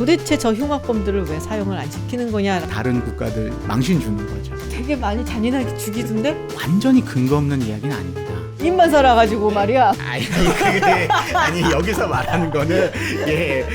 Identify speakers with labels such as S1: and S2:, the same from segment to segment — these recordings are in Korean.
S1: 도대체 저 흉악범들을 왜 사형을 안 시키는 거냐.
S2: 다른 국가들 망신 주는 거죠.
S1: 되게 많이 잔인하게 죽이던데?
S2: 완전히 근거 없는 이야기는 아닙니다.
S1: 입만 살아가지고 말이야.
S2: 아니 그게 아니 여기서 말하는 거는 예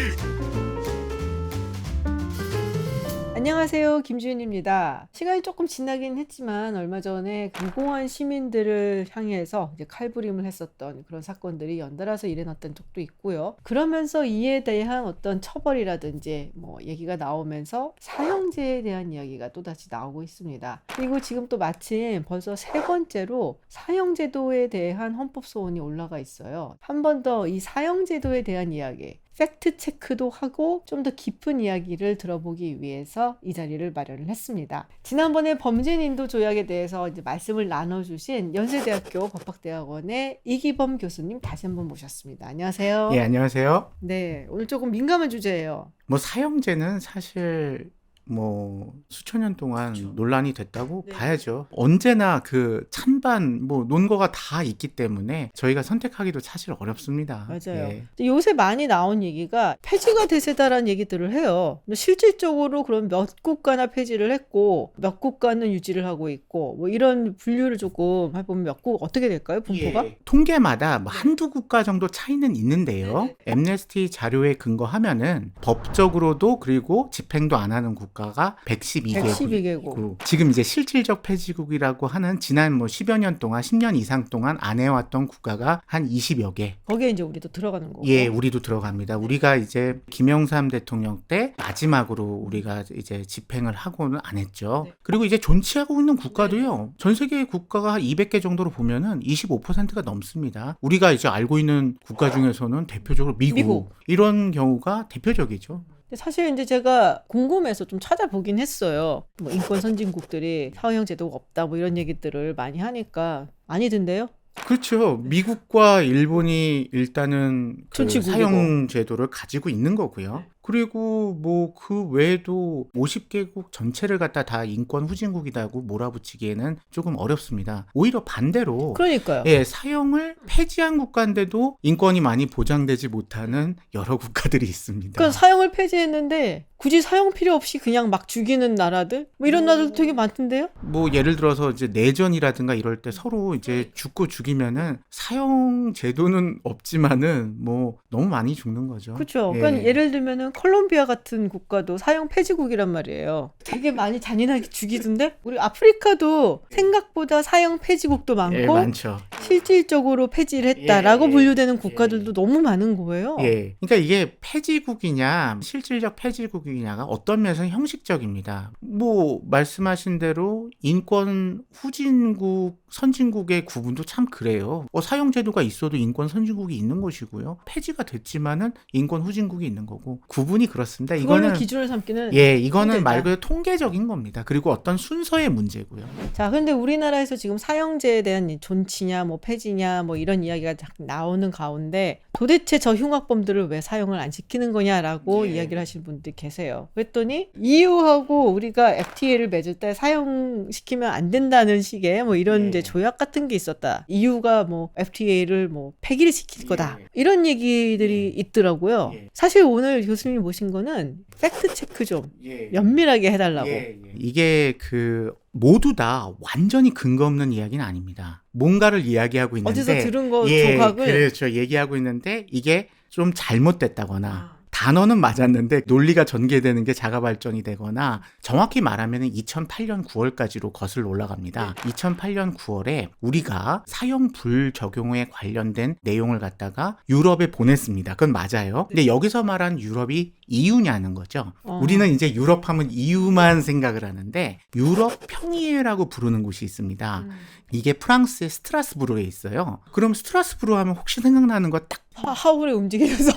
S1: 안녕하세요. 김주윤입니다. 시간이 조금 지나긴 했지만 얼마 전에 무고한 시민들을 향해서 칼부림을 했었던 그런 사건들이 연달아서 일어났던 적도 있고요. 그러면서 이에 대한 어떤 처벌이라든지 뭐 얘기가 나오면서 사형제에 대한 이야기가 또다시 나오고 있습니다. 그리고 지금 또 마침 벌써 세 번째로 사형제도에 대한 헌법 소원이 올라가 있어요. 한 번 더 이 사형제도에 대한 이야기 팩트 체크도 하고 좀 더 깊은 이야기를 들어보기 위해서 이 자리를 마련을 했습니다. 지난번에 범죄인도 조약에 대해서 이제 말씀을 나눠주신 연세대학교 법학대학원의 이기범 교수님 다시 한번 모셨습니다. 안녕하세요.
S2: 예, 안녕하세요.
S1: 네, 오늘 조금 민감한 주제예요.
S2: 뭐 사형제는 사실 뭐 수천 년 동안 논란이 됐다고
S1: 네.
S2: 봐야죠. 언제나 그 찬반 뭐 논거가 다 있기 때문에 저희가 선택하기도 사실 어렵습니다.
S1: 맞아요.
S2: 예.
S1: 요새 많이 나온 얘기가 폐지가 대세다라는 얘기들을 해요. 실질적으로 그럼 몇 국가나 폐지를 했고 몇 국가는 유지를 하고 있고 뭐 이런 분류를 조금 해보면 몇 국 어떻게 될까요? 분포가?
S2: 예. 통계마다 뭐 한두 국가 정도 차이는 있는데요.
S1: 네.
S2: 엠네스티 자료에 근거하면은 법적으로도 그리고 집행도 안 하는 국가 가 112개국.
S1: 112개국.
S2: 지금 이제 실질적 폐지국이라고 하는 지난 뭐 10여 년 동안 10년 이상 동안 안 해왔던 국가가 한 20여 개.
S1: 거기에 이제 우리도 들어가는 거고.
S2: 예, 우리도 들어갑니다. 우리가 이제 김영삼 대통령 때 마지막으로 우리가 이제 집행을 하고는 안 했죠.
S1: 네.
S2: 그리고 이제 존치하고 있는 국가도요. 전 세계 국가가 한 200개 정도로 보면은 25%가 넘습니다. 우리가 이제 알고 있는 국가 중에서는 대표적으로 미국,
S1: 미국.
S2: 이런 경우가 대표적이죠.
S1: 근데 사실 이제 제가 궁금해서 좀 찾아보긴 했어요. 뭐 인권 선진국들이 사형 제도가 없다 뭐 이런 얘기들을 많이 하니까 아니던데요?
S2: 그렇죠. 미국과 일본이 일단은 그. 사형 제도를 가지고 있는 거고요. 그리고 뭐 그 외에도 50개국 전체를 갖다 다 인권 후진국이라고 몰아붙이기에는 조금 어렵습니다. 오히려 반대로
S1: 그러니까요.
S2: 예, 사형을 폐지한 국가인데도 인권이 많이 보장되지 못하는 여러 국가들이 있습니다.
S1: 그러니까 사형을 폐지했는데 굳이 사형 필요 없이 그냥 막 죽이는 나라들 뭐 이런 나라들도 되게 많던데요?
S2: 뭐 예를 들어서 이제 내전이라든가 이럴 때 서로 이제 죽고 죽이면은 사형 제도는 없지만은 뭐 너무 많이 죽는 거죠.
S1: 그렇죠.
S2: 예.
S1: 그러니까 예를 들면은 콜롬비아 같은 국가도 사형 폐지국이란 말이에요. 되게 많이 잔인하게 죽이던데 우리 아프리카도 생각보다 사형 폐지국도 많고
S2: 예, 많죠.
S1: 실질적으로 폐지를 했다라고
S2: 예,
S1: 분류되는
S2: 예.
S1: 국가들도 너무 많은 거예요.
S2: 예. 그러니까 이게 폐지국이냐, 실질적 폐지국이냐가 어떤 면에서는 형식적입니다. 뭐, 말씀하신 대로 인권 후진국, 선진국의 구분도 참 그래요. 어, 사형 제도가 있어도 인권 선진국이 있는 것이고요. 폐지가 됐지만은 인권 후진국이 있는 거고. 구 분이 그렇습니다. 이거는.
S1: 기준을 삼기는
S2: 예, 이거는
S1: 힘들다.
S2: 말 그대로 통계적인 겁니다. 그리고 어떤 순서의 문제고요.
S1: 자, 근데 우리나라에서 지금 사형제에 대한 이 존치냐, 뭐 폐지냐, 뭐 이런 이야기가 나오는 가운데 도대체 저 흉악범들을 왜 사형을 안 시키는 거냐라고
S2: 예.
S1: 이야기를 하시는 분들이 계세요. 그랬더니 EU하고 우리가 FTA를 맺을 때 사형시키면 안 된다는 식의 뭐 이런
S2: 예.
S1: 이제 조약 같은 게 있었다. EU가 뭐 FTA를 뭐 폐기를 시킬 거다.
S2: 예.
S1: 이런 얘기들이
S2: 예.
S1: 있더라고요.
S2: 예.
S1: 사실 오늘 교수님 모신 거는 팩트 체크 좀
S2: 예.
S1: 면밀하게 해달라고.
S2: 이게 그 모두 다 완전히 근거 없는 이야기는 아닙니다. 뭔가를 이야기하고 있는데
S1: 어디서 들은 거
S2: 예,
S1: 조각을
S2: 그렇죠. 얘기하고 있는데 이게 좀 잘못됐다거나
S1: 아.
S2: 단어는 맞았는데 논리가 전개되는 게 자가 발전이 되거나 정확히 말하면 2008년 9월까지로 거슬러 올라갑니다. 2008년 9월에 우리가 사형 불적용에 관련된 내용을 갖다가 유럽에 보냈습니다. 그건 맞아요. 근데 여기서 말한 유럽이 EU냐는 거죠.
S1: 어.
S2: 우리는 이제 유럽 하면 EU만 생각을 하는데 유럽 평의회라고 부르는 곳이 있습니다.
S1: 음.
S2: 이게 프랑스의 스트라스부르에 있어요. 그럼 스트라스부르 하면 혹시 생각나는 거 딱
S1: 하- 하울의 움직이면서.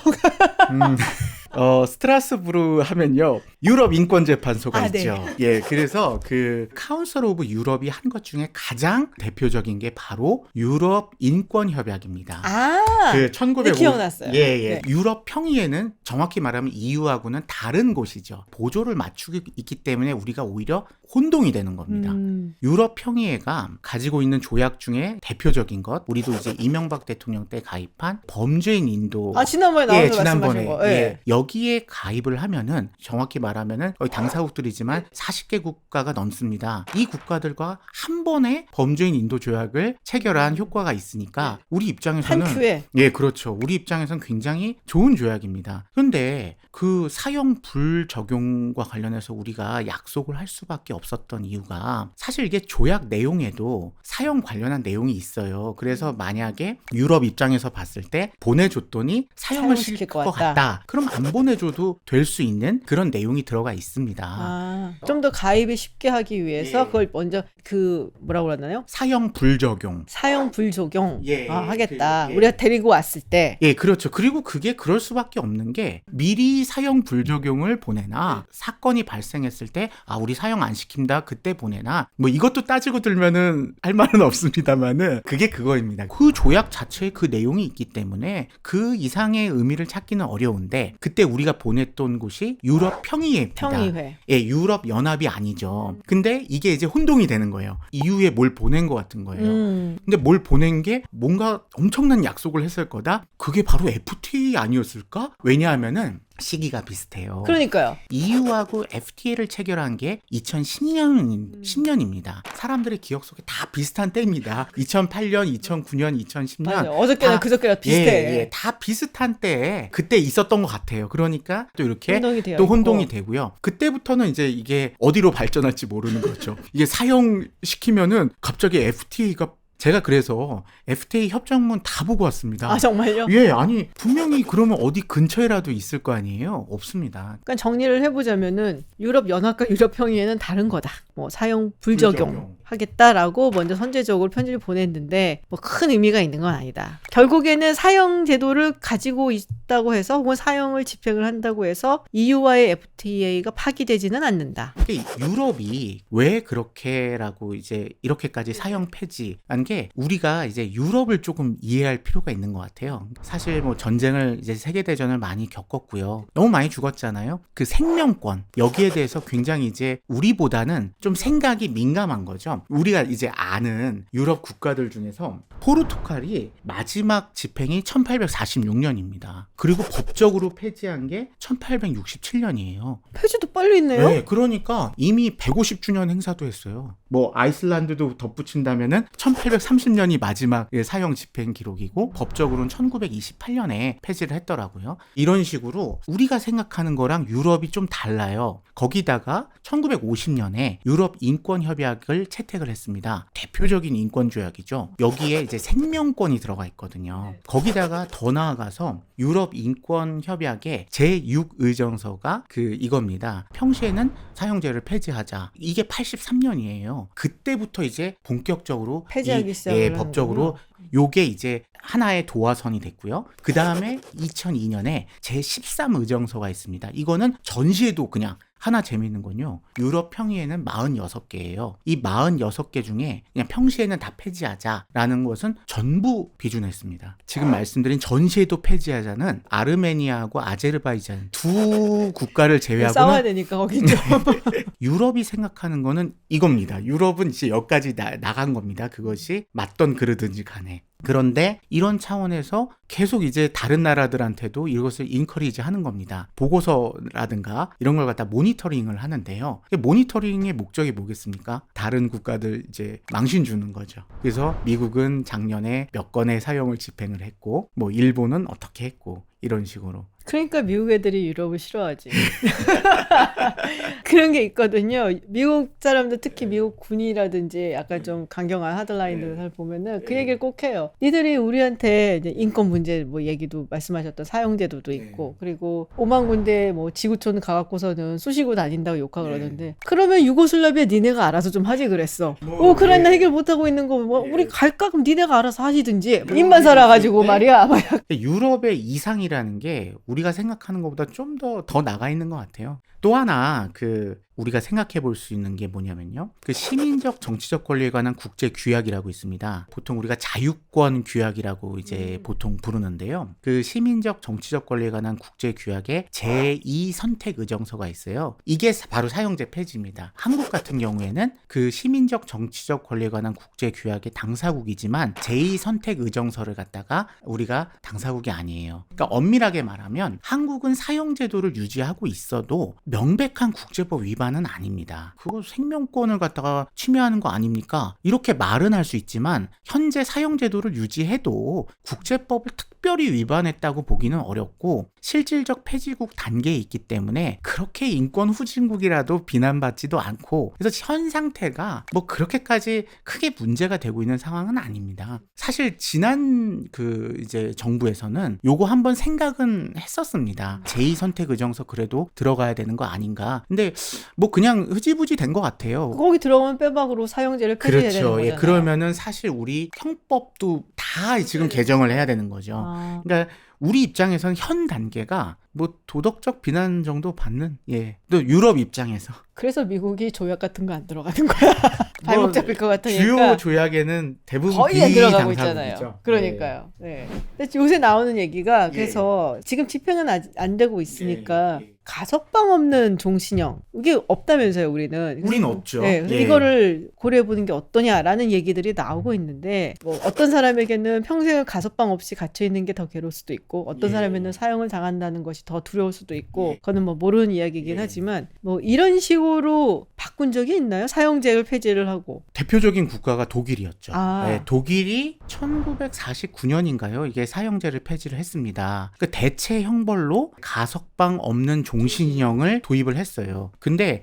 S2: 음, 어, 스트라스부르 하면요. 유럽 인권재판소가
S1: 아, 네.
S2: 있죠. 예, 그래서 그 카운슬 오브 유럽이 한 것 중에 가장 대표적인 게 바로 유럽 인권 협약입니다.
S1: 아,
S2: 그 1905.
S1: 네, 기억났어요.
S2: 예, 예.
S1: 네.
S2: 유럽 평의회는 정확히 말하면 EU하고는 다른 곳이죠. 보조를 맞추고 있기 때문에 우리가 오히려 혼동이 되는 겁니다.
S1: 음,
S2: 유럽 평의회가 가지고 있는 조약 중에 대표적인 것, 우리도 이제 이명박 대통령 때 가입한 범죄인 인도
S1: 아 지난번에 나온
S2: 예,
S1: 거
S2: 지난번에
S1: 거.
S2: 예,
S1: 예.
S2: 여기에 가입을 하면은 정확히 말하면은 당사국들이지만 40개 국가가 넘습니다. 이 국가들과 한 번에 범죄인 인도 조약을 체결한 효과가 있으니까 우리
S1: 한
S2: 입장에서는
S1: 큐에
S2: 예, 그렇죠. 우리 입장에선 굉장히 좋은 조약입니다. 그런데 그 사형 불적용과 관련해서 우리가 약속을 할 수밖에 없었던 이유가 사실 이게 조약 내용에도 사형 관련한 내용이 있어요. 그래서 만약에 유럽 입장에서 봤을 때 보내줬더니 사형을
S1: 시킬
S2: 것것
S1: 같다.
S2: 같다. 그럼 안 보내줘도 될 수 있는 그런 내용이 들어가 있습니다.
S1: 아, 좀 더 가입이 쉽게 하기 위해서
S2: 예.
S1: 그걸 먼저 그 뭐라고 그러나요?
S2: 사형 불적용.
S1: 사형 불적용
S2: 예,
S1: 아,
S2: 예,
S1: 하겠다.
S2: 그, 예.
S1: 우리가 데리고 왔을 때
S2: 예, 그렇죠. 그리고 그게 그럴 수밖에 없는 게 미리 사형 불적용을 보내나 사건이 발생했을 때 아, 우리 사형 안 시킨다. 그때 보내나 뭐 이것도 따지고 들면은 할 말은 없습니다만은 그게 그거입니다. 그 조약 자체에 그 내용이 있기 때문에 그 이상의 의미를 찾기는 어려운데 그때 우리가 보냈던 곳이 유럽 평의회입니다.
S1: 평의회
S2: 예, 유럽 연합이 아니죠. 근데 이게 이제 혼동이 되는 거예요. 이후에 뭘 보낸 것 같은 거예요.
S1: 음,
S2: 근데 뭘 보낸 게 뭔가 엄청난 약속을 했을 거다? 그게 바로 FTA 아니었을까? 왜냐하면은 시기가 비슷해요.
S1: 그러니까요.
S2: EU하고 FTA를 체결한 게 2010년, 10년입니다. 사람들의 기억 속에 다 비슷한 때입니다. 2008년, 2009년, 2010년.
S1: 맞아요. 어저께나
S2: 다-
S1: 그저께나 비슷해.
S2: 예, 예, 다 비슷한 때에 그때 있었던 것 같아요. 그러니까 또 이렇게
S1: 혼동이
S2: 또
S1: 있고.
S2: 혼동이 되고요. 그때부터는 이제 이게 어디로 발전할지 모르는 거죠. 이게 사형 시키면은 갑자기 FTA가 제가 그래서 FTA 협정문 다 보고 왔습니다.
S1: 아 정말요?
S2: 예, 아니 분명히 그러면 어디 근처에라도 있을 거 아니에요? 없습니다.
S1: 그러니까 정리를 해보자면은 유럽 연합과 유럽 평의회는 다른 거다. 뭐 사형 불적용,
S2: 불적용.
S1: 하겠다라고 먼저 선제적으로 편지를 보냈는데 뭐 큰 의미가 있는 건 아니다. 결국에는 사형 제도를 가지고 있다고 해서 혹은 사형을 집행을 한다고 해서 EU와의 FTA가 파기되지는 않는다.
S2: 유럽이 왜 그렇게라고 이제 이렇게까지 사형 폐지한 게 우리가 이제 유럽을 조금 이해할 필요가 있는 것 같아요. 사실 뭐 전쟁을 이제 세계 대전을 많이 겪었고요. 너무 많이 죽었잖아요. 그 생명권 여기에 대해서 굉장히 이제 우리보다는 좀 생각이 민감한 거죠. 우리가 이제 아는 유럽 국가들 중에서 포르투갈이 마지막 집행이 1846년입니다. 그리고 법적으로 폐지한 게 1867년이에요.
S1: 폐지도 빨리 있네요.
S2: 네, 그러니까 이미 150주년 행사도 했어요. 뭐 아이슬란드도 덧붙인다면은 1830년이 마지막 예, 사형 집행 기록이고 법적으로는 1928년에 폐지를 했더라고요. 이런 식으로 우리가 생각하는 거랑 유럽이 좀 달라요. 거기다가 1950년에 유럽 인권 협약을 채택을 했습니다. 대표적인 인권 조약이죠. 여기에 이제 생명권이 들어가 있거든요. 거기다가 더 나아가서 유럽 인권 협약의 제6 의정서가 그 이겁니다. 평시에는 사형제를 폐지하자. 이게 83년이에요. 그때부터 이제 본격적으로
S1: 폐지하기
S2: 이-
S1: 시작을
S2: 예, 법적으로 요게 이제 하나의 도화선이 됐고요. 그 다음에 2002년에 제13 의정서가 있습니다. 이거는 전시에도 그냥 하나 재미있는 건요. 유럽 평의회는 46개예요. 이 46개 중에 그냥 평시에는 다 폐지하자라는 것은 전부 비준했습니다. 지금 말씀드린 전시에도 폐지하자는 아르메니아하고 아제르바이잔 두 국가를
S1: 싸워야
S2: 제외하고는
S1: 되니까 거기 좀.
S2: 유럽이 생각하는 거는 이겁니다. 유럽은 이제 여기까지 나, 나간 겁니다. 그것이 맞던 그러든지 간에. 그런데 이런 차원에서 계속 이제 다른 나라들한테도 이것을 인커리지 하는 겁니다. 보고서라든가 이런 걸 갖다 모니터링을 하는데요. 이 모니터링의 목적이 뭐겠습니까? 다른 국가들 이제 망신 주는 거죠. 그래서 미국은 작년에 몇 건의 사형을 집행을 했고, 뭐 일본은 어떻게 했고, 이런 식으로.
S1: 그러니까 미국 애들이 유럽을 싫어하지. 그런 게 있거든요. 미국 사람들 특히 미국 군이라든지 약간 좀 강경한 하드라인들 을 보면은 그 얘기를 꼭 해요. 니들이 우리한테 인권 문제 뭐 얘기도 말씀하셨던 사형제도도 있고 그리고 오만 군데 뭐 지구촌 가갖고서는 쑤시고 다닌다고 욕하고 그러는데 그러면 유고슬라비아 니네가 알아서 좀 하지 그랬어.
S2: 뭐,
S1: 우크라이나
S2: 예.
S1: 해결 못 하고 있는 거 뭐 우리 갈까 그럼 니네가 알아서 하시든지 입만
S2: 게
S1: 살아가지고 말이야.
S2: 유럽의 이상이라는 게 우리 가 생각하는 것보다 좀 더더 나가 있는 것 같아요. 또 하나 그 우리가 생각해 볼 수 있는 게 뭐냐면요. 그 시민적 정치적 권리에 관한 국제 규약이라고 있습니다. 보통 우리가 자유권 규약이라고 이제
S1: 음.
S2: 보통 부르는데요. 그 시민적 정치적 권리에 관한 국제 규약에 제2 선택 의정서가 있어요. 이게 사- 바로 사형제 폐지입니다. 한국 같은 경우에는 그 시민적 정치적 권리에 관한 국제 규약의 당사국이지만 제2 선택 의정서를 갖다가 우리가 당사국이 아니에요. 그러니까 엄밀하게 말하면 한국은 사형 제도를 유지하고 있어도 명백한 국제법 위반은 아닙니다. 그거 생명권을 갖다가 침해하는 거 아닙니까? 이렇게 말은 할 수 있지만 현재 사형 제도를 유지해도 국제법을 특 별히 위반했다고 보기는 어렵고 실질적 폐지국 단계에 있기 때문에 그렇게 인권 후진국이라도 비난받지도 않고 그래서 현 상태가 뭐 그렇게까지 크게 문제가 되고 있는 상황은 아닙니다. 사실 지난 그 이제 정부에서는 요거 한번 생각은 했었습니다. 제2 선택 의정서 그래도 들어가야 되는 거 아닌가. 근데 뭐 그냥 흐지부지 된 것 같아요.
S1: 거기 들어가면 빼박으로 사형제를 폐지해야 되는
S2: 그렇죠.
S1: 거잖아요.
S2: 예, 그러면은 사실 우리 형법도 다 지금 개정을 해야 되는 거죠.
S1: 아,
S2: 그러니까 우리 입장에서는 현 단계가 뭐 도덕적 비난 정도 받는 예. 또 유럽 입장에서
S1: 그래서 미국이 조약 같은 거 안 들어가는 거야. 발목
S2: 뭐
S1: 잡힐 것 같으니까.
S2: 주요 조약에는 대부분
S1: 거의 안 들어가고. 있잖아요. 그러니까요. 네. 근데 요새 나오는 얘기가
S2: 예.
S1: 그래서 지금 집행은 안 되고 있으니까
S2: 예, 예.
S1: 가석방 없는 종신형 이게 없다면서요 우리는.
S2: 우린 없죠.
S1: 네,
S2: 예.
S1: 이거를 고려해 보는 게 어떠냐라는 얘기들이 나오고 있는데 뭐 어떤 사람에게는 평생을 가석방 없이 갇혀 있는 게 더 괴로울 수도 있고 어떤
S2: 예.
S1: 사람에는 사형을 당한다는 것이 더 두려울 수도 있고
S2: 예.
S1: 그거는 뭐 모르는 이야기이긴
S2: 예.
S1: 하지만 뭐 이런 식으로 바꾼 적이 있나요? 사형제를 폐지를 하고
S2: 대표적인 국가가 독일이었죠.
S1: 아.
S2: 네, 독일이 1949년인가요? 이게 사형제를 폐지를 했습니다. 그 대체 형벌로 가석방 없는 종 신형을 도입을 했어요. 근데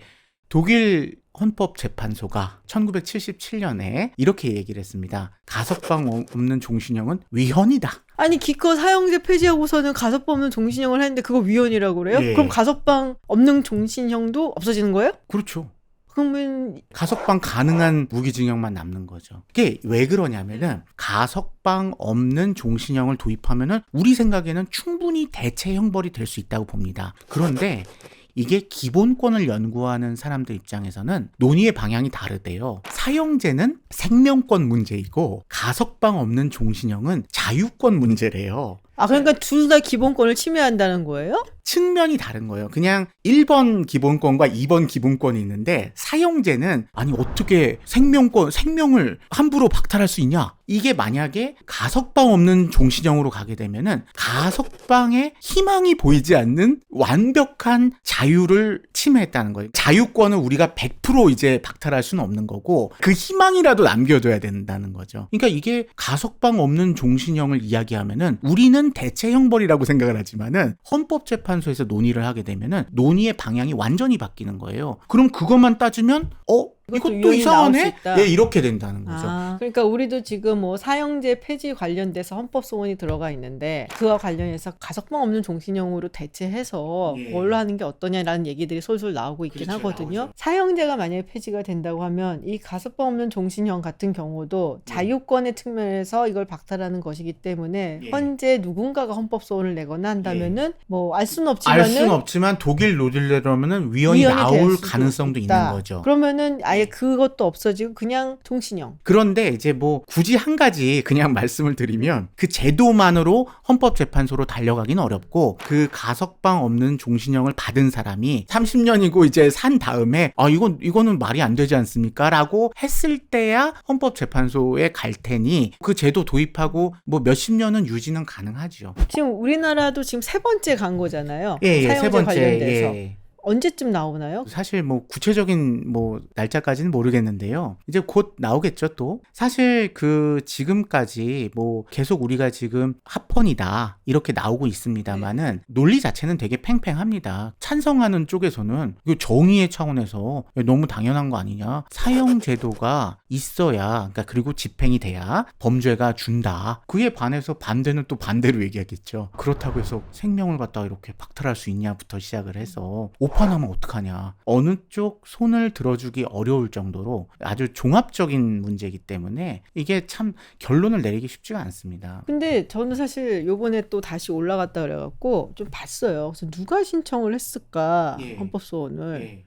S2: 독일 헌법재판소가 1977년에 이렇게 얘기를 했습니다. 가석방 없는 종신형은 위헌이다.
S1: 아니 기껏 사형제 폐지하고서는 가석방 없는 종신형을 했는데 그거 위헌이라고 그래요?
S2: 예.
S1: 그럼 가석방 없는 종신형도 없어지는 거예요?
S2: 그렇죠.
S1: 그러면
S2: 가석방 가능한 무기징역만 남는 거죠. 이게 왜 그러냐면은 가석방 없는 종신형을 도입하면은 우리 생각에는 충분히 대체 형벌이 될 수 있다고 봅니다. 그런데 이게 기본권을 연구하는 사람들 입장에서는 논의의 방향이 다르대요. 사형제는 생명권 문제이고 가석방 없는 종신형은 자유권 문제래요.
S1: 아 그러니까 둘 다 기본권을 침해한다는 거예요?
S2: 측면이 다른 거예요. 그냥 1번 기본권과 2번 기본권이 있는데 사형제는 아니 어떻게 생명권 생명을 함부로 박탈할 수 있냐? 이게 만약에 가석방 없는 종신형으로 가게 되면은 가석방에 희망이 보이지 않는 완벽한 자유를 침해했다는 거예요. 자유권을 우리가 100% 이제 박탈할 수는 없는 거고 그 희망이라도 남겨둬야 된다는 거죠. 그러니까 이게 가석방 없는 종신형을 이야기하면은 우리는 대체 형벌이라고 생각을 하지만은 헌법재판소에서 논의를 하게 되면은 논의의 방향이 완전히 바뀌는 거예요. 그럼 그것만 따지면 어
S1: 이것도
S2: 이상하네. 예, 이렇게 된다는 거죠.
S1: 아, 그러니까 우리도 지금 뭐 사형제 폐지 관련돼서 헌법 소원이 들어가 있는데 그와 관련해서 가석방 없는 종신형으로 대체해서
S2: 예.
S1: 뭘로 하는 게 어떠냐라는 얘기들이 솔솔 나오고 있긴
S2: 그렇죠,
S1: 하거든요.
S2: 나오죠.
S1: 사형제가 만약에 폐지가 된다고 하면 이 가석방 없는 종신형 같은 경우도
S2: 예.
S1: 자유권의 측면에서 이걸 박탈하는 것이기 때문에
S2: 예.
S1: 현재 누군가가 헌법 소원을 내거나 한다면은 뭐 알 수는
S2: 알
S1: 없지만은
S2: 수는 없지만 독일 노딜레로면은 위헌이,
S1: 위헌이 될
S2: 나올 가능성도
S1: 있다.
S2: 있는 거죠.
S1: 그러면은 아예 그것도 없어지고 그냥 종신형.
S2: 그런데 이제 뭐 굳이 한 가지 그냥 말씀을 드리면 그 제도만으로 헌법재판소로 달려가기는 어렵고 그 가석방 없는 종신형을 받은 사람이 30년이고 이제 산 다음에 아 이건 이거는 말이 안 되지 않습니까라고 했을 때야 헌법재판소에 갈 테니 그 제도 도입하고 뭐 몇십 년은 유지는 가능하죠.
S1: 지금 우리나라도 지금 세 번째 간 거잖아요.
S2: 예, 예,
S1: 사형제
S2: 세 번째.
S1: 관련돼서
S2: 예.
S1: 언제쯤 나오나요?
S2: 사실 뭐 구체적인 뭐 날짜까지는 모르겠는데요. 이제 곧 나오겠죠, 또. 사실 그 지금까지 뭐 계속 우리가 지금 합헌이다 이렇게 나오고 있습니다만은 논리 자체는 되게 팽팽합니다. 찬성하는 쪽에서는 이거 정의의 차원에서 너무 당연한 거 아니냐? 사형 제도가 있어야 그러니까 그리고 집행이 돼야 범죄가 준다. 그에 반해서 반대는 또 반대로 얘기하겠죠. 그렇다고 해서 생명을 갖다가 이렇게 박탈할 수 있냐부터 시작을 해서 오판하면 어떡하냐. 어느 쪽 손을 들어주기 어려울 정도로 아주 종합적인 문제이기 때문에 이게 참 결론을 내리기 쉽지가 않습니다.
S1: 근데 저는 사실 요번에 또 다시 올라갔다 그래갖고 좀 봤어요. 그래서 누가 신청을 했을까
S2: 예.
S1: 헌법소원을
S2: 예.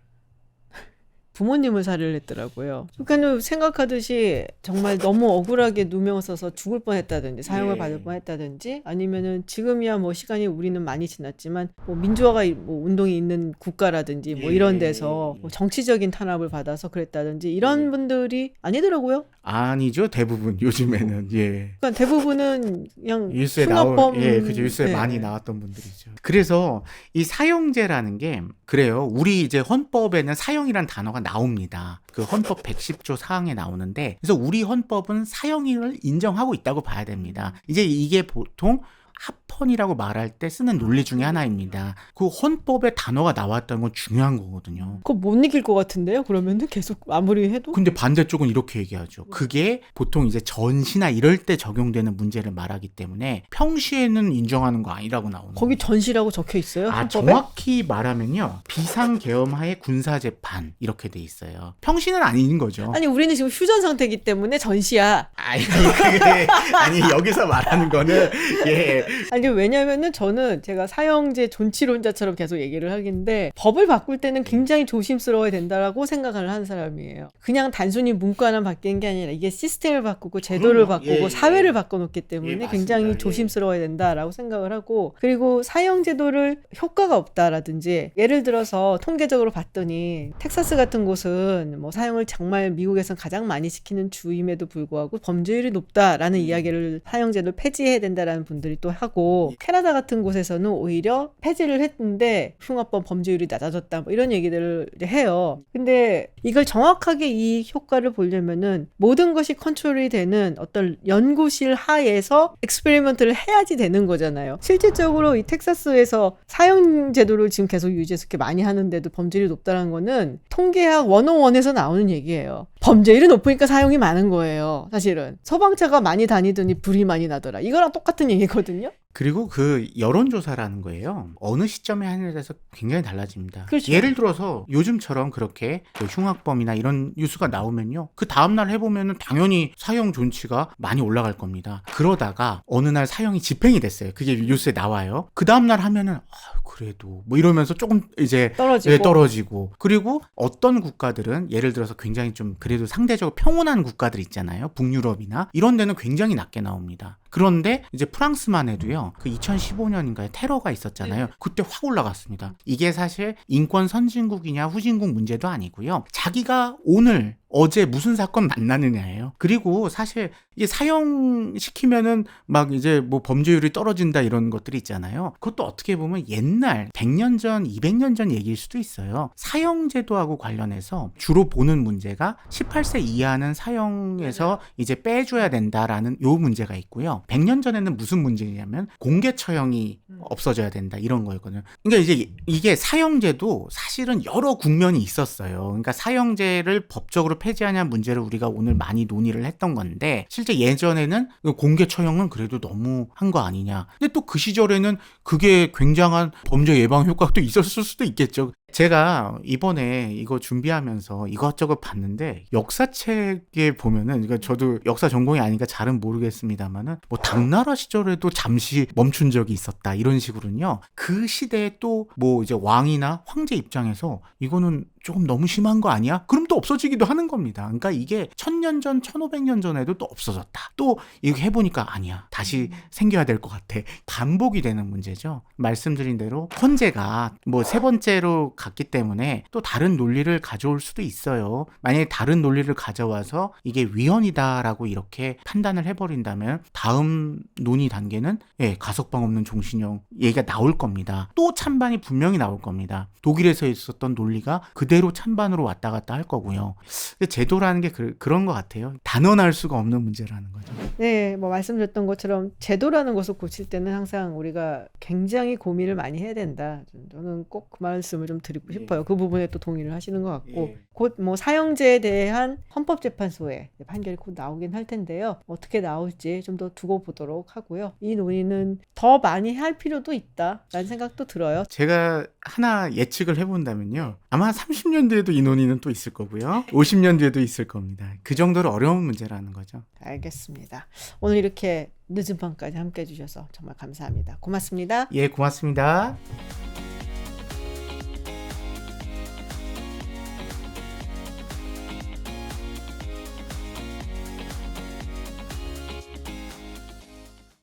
S1: 부모님을 살해를 했더라고요. 그러니까 생각하듯이 정말 너무 억울하게 누명 써서 죽을 뻔했다든지 사형을
S2: 예.
S1: 받을 뻔했다든지 아니면은 지금이야 뭐 시간이 우리는 많이 지났지만 뭐 민주화가 이- 뭐 운동이 있는 국가라든지 뭐
S2: 예.
S1: 이런 데서 뭐 정치적인 탄압을 받아서 그랬다든지 이런
S2: 예.
S1: 분들이 아니더라고요.
S2: 아니죠 대부분 요즘에는 예.
S1: 그러니까 대부분은 그냥
S2: 뉴스에 나올 예, 그 뉴스에
S1: 네.
S2: 많이 나왔던 분들이죠. 그래서 이 사형제라는 게 그래요. 우리 이제 헌법에는 사형이란 단어가 나옵니다. 그 헌법 110조 사항에 나오는데 그래서 우리 헌법은 사형을 인정하고 있다고 봐야 됩니다. 이제 이게 보통 합헌이라고 말할 때 쓰는 논리 중에 하나입니다. 그 헌법에 단어가 나왔다는 건 중요한 거거든요.
S1: 그거 못 이길 것 같은데요. 그러면은 계속 아무리 해도
S2: 근데 반대쪽은 이렇게 얘기하죠. 그게 보통 이제 전시나 이럴 때 적용되는 문제를 말하기 때문에 평시에는 인정하는 거 아니라고 나오는
S1: 거기. 전시라고 적혀 있어요.
S2: 아,
S1: 헌법에?
S2: 정확히 말하면요. 비상계엄하에 군사재판 이렇게 돼 있어요. 평시는 아닌 거죠.
S1: 아니 우리는 지금 휴전 상태이기 때문에 전시야.
S2: 아니, 그게, 아니, 여기서 말하는 거는, 예.
S1: 아니 왜냐면은 저는 제가 사형제 존치론자처럼 계속 얘기를 하긴데 법을 바꿀 때는 굉장히 조심스러워야 된다라고 생각을 하는 사람이에요. 그냥 단순히 하나 바뀐 게 아니라 이게 시스템을 바꾸고 제도를
S2: 그럼요.
S1: 바꾸고
S2: 예, 예.
S1: 사회를 바꿔놓기
S2: 예,
S1: 때문에
S2: 맞습니다.
S1: 굉장히
S2: 예.
S1: 조심스러워야 된다라고 생각을 하고 그리고 사형 제도를 효과가 없다라든지 예를 들어서 통계적으로 봤더니 텍사스 같은 곳은 뭐 사형을 정말 미국에선 가장 많이 시키는 주임에도 불구하고 범죄율이 높다라는
S2: 음.
S1: 이야기를 사형제도를 폐지해야 된다라는 분들이 또 하고 캐나다 같은 곳에서는 오히려 폐지를 했는데 흉악범 범죄율이 낮아졌다 뭐 이런 얘기들을 해요. 근데 이걸 정확하게 이 효과를 보려면은 모든 것이 컨트롤이 되는 어떤 연구실 하에서 엑스페리먼트를 해야지 되는 거잖아요. 실질적으로 이 텍사스에서 사형 제도를 지금 계속 유지해서 이렇게 많이 하는데도 범죄율이 높다는 거는 통계학 101에서 나오는 얘기예요. 범죄율이 높으니까 사형이 많은 거예요. 사실은 소방차가 많이 다니더니 불이 많이 나더라. 이거랑 똑같은 얘기거든요.
S2: 그리고 그 여론조사라는 거예요. 어느 시점에 하느냐에 따라서 굉장히 달라집니다.
S1: 그렇죠.
S2: 예를 들어서 요즘처럼 그렇게 그 흉악범이나 이런 뉴스가 나오면요. 그 다음날 해보면은 당연히 사형 존치가 많이 올라갈 겁니다. 그러다가 어느 날 사형이 집행이 됐어요. 그게 뉴스에 나와요. 그 다음날 하면은, 아, 그래도 뭐 이러면서 조금 이제
S1: 떨어지고.
S2: 예, 떨어지고 그리고 어떤 국가들은 예를 들어서 굉장히 좀 그래도 상대적으로 평온한 국가들 있잖아요 북유럽이나 이런 데는 굉장히 낮게 나옵니다 그런데 이제 프랑스만 해도요 그 2015년인가에 테러가 있었잖아요. 그때 확 올라갔습니다. 이게 사실 인권 선진국이냐 후진국 문제도 아니고요. 자기가 오늘 어제 무슨 사건 만나느냐예요. 그리고 사실 이게 사형 시키면은 막 이제 뭐 범죄율이 떨어진다 이런 것들이 있잖아요. 그것도 어떻게 보면 옛날 100년 전, 200년 전 얘기일 수도 있어요. 사형 제도하고 관련해서 주로 보는 문제가 18세 이하는 사형에서 이제 빼줘야 된다라는 요 문제가 있고요. 100년 전에는 무슨 문제냐면 공개 처형이 없어져야 된다 이런 거였거든요. 그러니까 이제 이게 사형제도 사실은 여러 국면이 있었어요. 그러니까 사형제를 법적으로 폐지하냐 문제를 우리가 오늘 많이 논의를 했던 건데 실제 예전에는 그 공개 처형은 그래도 너무 한 거 아니냐. 근데 또 그 시절에는 그게 굉장한 범죄 예방 효과도 있었을 수도 있겠죠. 제가 이번에 이거 준비하면서 이것저것 봤는데 역사책에 보면은 이거 저도 역사 전공이 아니니까 잘은 모르겠습니다만은 뭐 당나라 시절에도 잠시 멈춘 적이 있었다 이런 식으로는요 그 시대에 또 뭐 이제 왕이나 황제 입장에서 이거는 조금 너무 심한 거 아니야? 그럼 또 없어지기도 하는 겁니다. 그러니까 이게 천년 전, 천오백 년 전에도 또 없어졌다. 또 이거 해보니까 아니야. 다시 생겨야 될 것 같아. 반복이 되는 문제죠. 말씀드린 대로 헌재가 뭐 세 번째로 갔기 때문에 또 다른 논리를 가져올 수도 있어요. 만약에 다른 논리를 가져와서 이게 위헌이다라고 이렇게 판단을 해버린다면 다음 논의 단계는 예, 가석방 없는 종신형 얘기가 나올 겁니다. 또 찬반이 분명히 나올 겁니다. 독일에서 있었던 논리가 그대로 찬반으로 왔다 갔다 할 거고요. 근데 제도라는 게 그, 그런 것 같아요. 단언할 수가 없는 문제라는 거죠.
S1: 네, 뭐 말씀드렸던 것처럼 제도라는 것을 고칠 때는 항상 우리가 굉장히 고민을 많이 해야 된다. 저는 꼭 그 말씀을 좀 드리고
S2: 예.
S1: 싶어요. 그 부분에 또 동의를 하시는 것 같고
S2: 예.
S1: 곧뭐 사형제에 대한 헌법재판소에 판결이 곧 나오긴 할 텐데요. 어떻게 나올지 좀 더 두고 보도록 하고요. 이 논의는 더 많이 할 필요도 있다라는 생각도 들어요.
S2: 제가 하나 예측을 해본다면요. 아마 30년 뒤에도 이 논의는 또 있을 거고요. 50년 뒤에도 있을 겁니다. 그 정도로 어려운 문제라는 거죠.
S1: 알겠습니다. 오늘 이렇게 늦은 밤까지 함께 해주셔서 정말 감사합니다. 고맙습니다.
S2: 예, 고맙습니다.